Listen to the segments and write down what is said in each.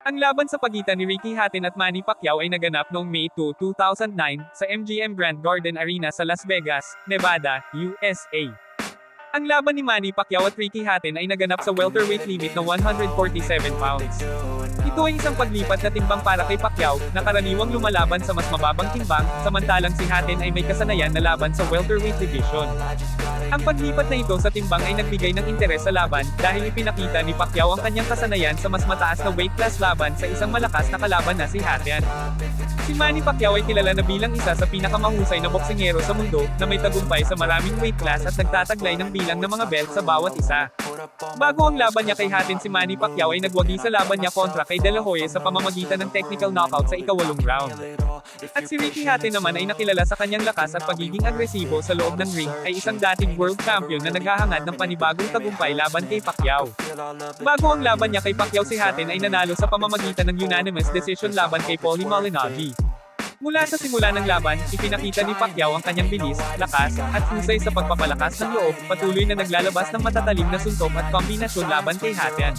Ang laban sa pagitan ni Ricky Hatton at Manny Pacquiao ay naganap noong May 2, 2009, sa MGM Grand Garden Arena sa Las Vegas, Nevada, USA. Ang laban ni Manny Pacquiao at Ricky Hatton ay naganap sa welterweight limit na 147 pounds. Ito ay isang paglipat na timbang para kay Pacquiao, na karaniwang lumalaban sa mas mababang timbang, samantalang si Hatton ay may kasanayan na laban sa welterweight division. Ang paglipat na ito sa timbang ay nagbigay ng interes sa laban, dahil ipinakita ni Pacquiao ang kanyang kasanayan sa mas mataas na weight class laban sa isang malakas na kalaban na si Hatton. Si Manny Pacquiao ay kilala na bilang isa sa pinakamahusay na boksingero sa mundo, na may tagumpay sa maraming weight class at nagtataglay ng bilang ng mga belt sa bawat isa. Bago ang laban niya kay Hatton si Manny Pacquiao ay nagwagi sa laban niya kontra kay De La Hoya sa pamamagitan ng technical knockout sa ikawalong round. At si Ricky Hatton naman ay nakilala sa kanyang lakas at pagiging agresibo sa loob ng ring, ay isang dating world champion na naghahangad ng panibagong tagumpay laban kay Pacquiao. Bago ang laban niya kay Pacquiao si Hatton ay nanalo sa pamamagitan ng unanimous decision laban kay Paulie Malignaggi. Mula sa simula ng laban, ipinakita ni Pacquiao ang kanyang bilis, lakas, at husay sa pagpapalakas ng loob, patuloy na naglalabas ng matatalim na suntok at kombinasyon laban kay Hatton.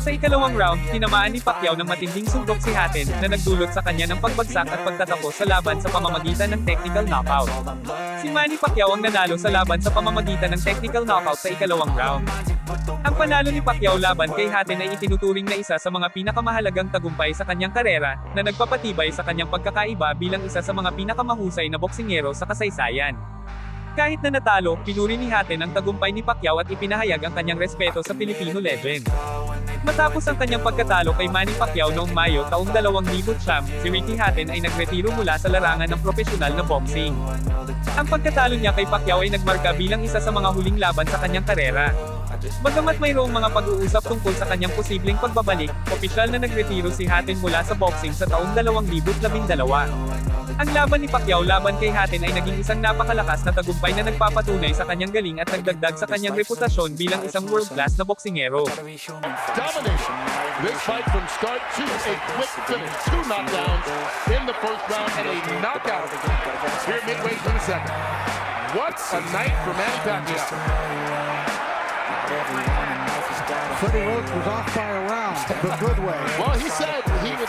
Sa ikalawang round, tinamaan ni Pacquiao ng matinding suntok si Hatton, na nagdulot sa kanya ng pagbagsak at pagtatapos sa laban sa pamamagitan ng technical knockout. Si Manny Pacquiao ang nanalo sa laban sa pamamagitan ng technical knockout sa ikalawang round. Ang panalo ni Pacquiao laban kay Hatton ay itinuturing na isa sa mga pinakamahalagang tagumpay sa kanyang karera, na nagpapatibay sa kanyang pagkakaiba bilang isa sa mga pinakamahusay na boksingero sa kasaysayan. Kahit na natalo, pinuri ni Hatton ang tagumpay ni Pacquiao at ipinahayag ang kanyang respeto sa Filipino legend. Matapos ang kanyang pagkatalo kay Manny Pacquiao noong Mayo taong 2000 siyam, si Ricky Hatton ay nagretiro mula sa larangan ng profesional na boxing. Ang pagkatalo niya kay Pacquiao ay nagmarka bilang isa sa mga huling laban sa kanyang karera. Bagamat mayroong mga pag-uusap tungkol sa kanyang posibleng pagbabalik, opisyal na nagretiro si Hatton mula sa boxing sa taong 2012. Ang laban ni Pacquiao laban kay Hatton ay naging isang napakalakas na tagumpay na nagpapatunay sa kanyang galing at nagdagdag sa kanyang reputasyon bilang isang world-class na boksingero. This fight from start to a quick finish. Two knockdowns in the first round and a knockout here midway through the second. What a night for Manny Pacquiao. Freddie Roach was off by a round, the good way. Well, he said he would.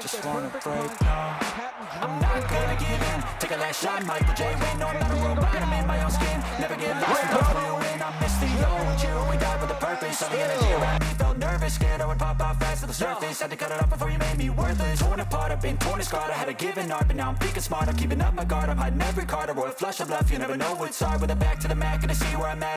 Just want to break. I'm not gonna give in. Take a last shot, Michael J. Win, no, I'm not a robot, I'm in my own skin. Never get lost, no, we win. I miss the old you. We died with a purpose. All the energy around me felt nervous, scared I would pop off fast to the surface. Had to cut it off before you made me worthless. Torn apart, I've been torn and scarred. I had a given art, but now I'm thinking smart. I'm keeping up my guard. I'm hiding every card. I roll a flush of love. You never know what's hard. With a back to the mat, gonna see where I'm at.